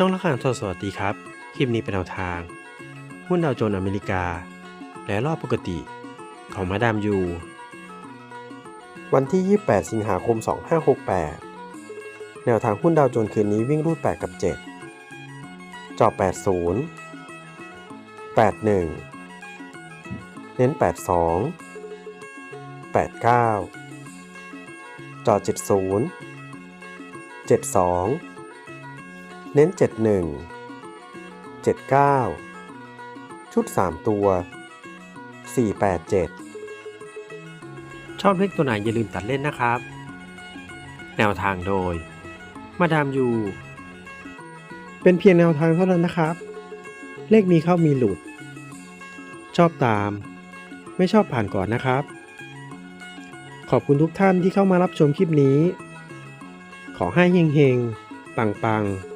ช่องละครสดสวัสดีครับ คลิปนี้เป็นแนวทาง หุ้นดาวโจนส์อเมริกา และรอบปกติ ของมาดามยู วันที่ 28 สิงหาคม 2568 แนวทางหุ้นดาวโจนส์คืนนี้วิ่งรูด 8 กับ 7 จอบ 80 81 เน้น 82 89 จอ 70 72 เน้น 71 79 ชุด 3 ตัว 487 ชอบเลขตัวไหนอย่าลืมตัดเล่นนะครับ แนวทางโดย มาดามยู เป็นเพียงแนวทางเท่านั้นนะครับ เลขมีเข้ามีหลุด ชอบตาม ไม่ชอบผ่านก่อนนะครับ ขอบคุณทุกท่านที่เข้ามารับชมคลิปนี้ ขอให้เฮงๆ ปังๆ